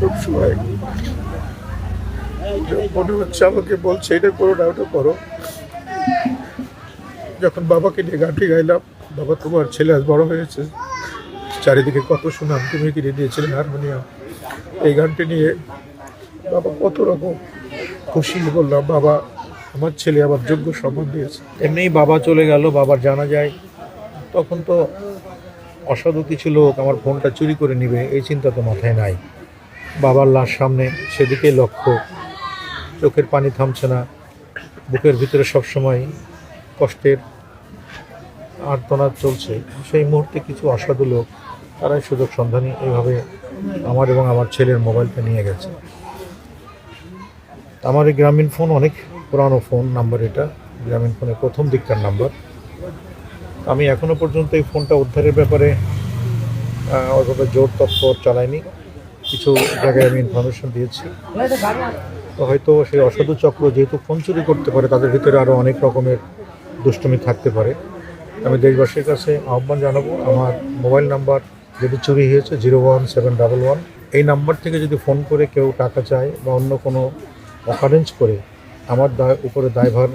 সবসময় মনে হচ্ছে আমাকে বলছে, এটা করো না, ওটা করো। যখন বাবাকে নিয়ে গানটি গাইলাম, বাবা, তোমার ছেলে আজ বড় হয়েছে। চারিদিকে কত সুনাম তুমি কিনে দিয়েছিলে, হারমোনিয়াম। এই গানটি নিয়ে বাবা কত রকম খুশি বললাম, বাবা, আমার ছেলে আমার যোগ্য সম্মান দিয়েছে। এমনিই বাবা চলে গেল, বাবার জানা যায়। তখন তো অসাধু কিছু লোক আমার ফোনটা চুরি করে নিবে, এই চিন্তা তো মাথায় নাই। বাবার লাশ সামনে সেদিকে লক্ষ্য। চোখের পানি থামছে না। বুকের ভিতরে সবসময় কষ্টের আর্তনাদ চলছে। সেই মুহূর্তে কিছু অসাধু লোক, তারাই সুযোগ সন্ধানী, এইভাবে আমার এবং আমার ছেলের মোবাইলটা নিয়ে গেছে। আমার এই গ্রামীণ ফোন অনেক পুরানো ফোন, নাম্বার এটা। গ্রামীণ ফোনের প্রথম দিককার নাম্বার। আমি এখনও পর্যন্ত এই ফোনটা উদ্ধারের ব্যাপারে ওইভাবে জোর তৎপর চালাইনি। কিছু জায়গায় আমি ইনফরমেশন দিয়েছি। তো হয়তো সেই অসাধু চক্র যেহেতু ফোন চুরি করতে পারে, তাদের ভিতরে আরও অনেক রকমের দুষ্টুমি থাকতে পারে। আমি দেশবাসীর কাছে আহ্বান জানাব, আমার মোবাইল নাম্বার যদি চুরি হয়েছে zero one seven double one, এই নাম্বার থেকে যদি ফোন করে কেউ টাকা চায় বা অন্য কোনো অকারেন্স করে, আমার দায় উপরে দায়ভার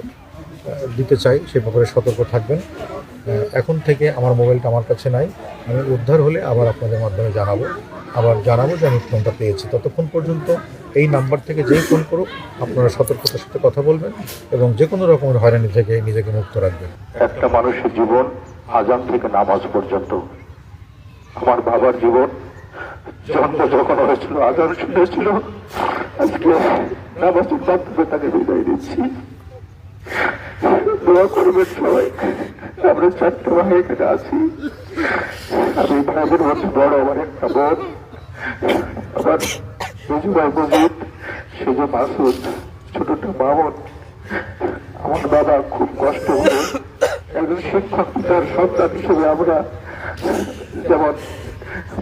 দিতে চাই সে ব্যাপারে সতর্ক থাকবেন। এখন থেকে আমার মোবাইলটা আমার কাছে নাই। আমি উদ্ধার হলে আবার আপনাদের মাধ্যমে জানাব। আবার জানাব যে আমি ফোনটা পেয়েছি। ততক্ষণ পর্যন্ত এই নাম্বার থেকে যেই ফোন করুক, আপনারা সতর্কতার সাথে কথা বলবেন এবং যে কোনো রকমের হয়রানি থেকে নিজেকে মুক্ত রাখবেন। একটা মানুষের জীবন আজান থেকে নামাজ পর্যন্ত। আমার বাবার জীবন জন্ম যখন হয়েছিল, আজান শুনেছিল, আজকে নামাজের মাধ্যমে তাকে বিদায় দিচ্ছি দোয়া করবেন সবাই, আমরা চারটে ভাই এখানে আছি। আমি ভাইদের মধ্যে বড় আমার একটা বোন। ভাই মজিদ সেজু মাসুদ ছোটটা মামন আমার বাবা খুব কষ্ট করে একজন শিক্ষক পিতার হিসেবে আমরা যেমন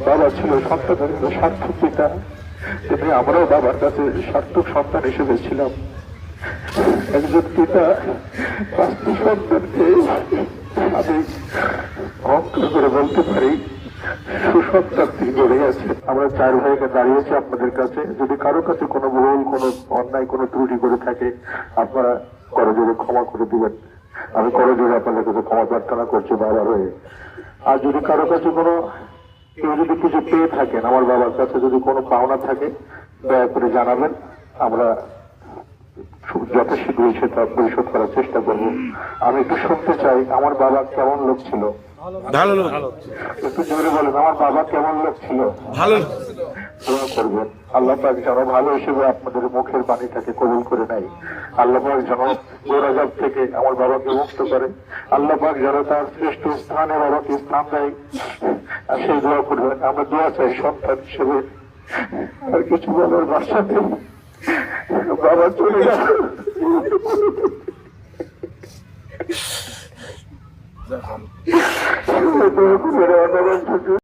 বাবা ছিল সন্তানের সার্থক পিতা, তেমনি আমরাও বাবার কাছে সার্থক সন্তান হিসেবে ছিলাম। একজন পিতা, পাঁচটি সন্তানকে আমি অহংকার করে বলতে পারি। সুসন্তান তিনি গড়ে গেছে আমরা চার ভাইকে দাঁড়িয়েছি আপনাদের কাছে। যদি কারও কাছে কোনো ভুল, কোনো অন্যায়, কোনো ত্রুটি করে থাকে, আপনারা করজোরে ক্ষমা করে দিবেন। আমি করজোরে আপনাদের কাছে ক্ষমা প্রার্থনা করছি বাবার হয়ে। আর যদি কারও কাছে কোনো, কেউ যদি কিছু পেয়ে থাকেন, আমার বাবার কাছে যদি কোনো পাওনা থাকে, দয়া করে জানাবেন। আমরা যত শীঘ্রই সেটা পরিশোধ করার চেষ্টা করব। আমি একটু শুনতে চাই আমার বাবা কেমন লোক ছিল? ভালো লোক। একটু জোরে বলেন আমার বাবা কেমন লোক ছিল? ভালো। দোয়া করবেন। আল্লাহ পাক যেন ভালো হিসেবে আপনাদের মুখের বাণীটাকে কবুল করে নেয়। আল্লাহ পাক যেন গোরাজাব থেকে আমার বাবাকে মুক্ত করে। আল্লাহ পাক যেন তার শ্রেষ্ঠ স্থানে বাবাকে স্থান দেয়। আর সেই দোয়া করবেন। আমরা দোয়া চাই সন্তান হিসেবে। আর কিছু বলার ভাষা Vamos a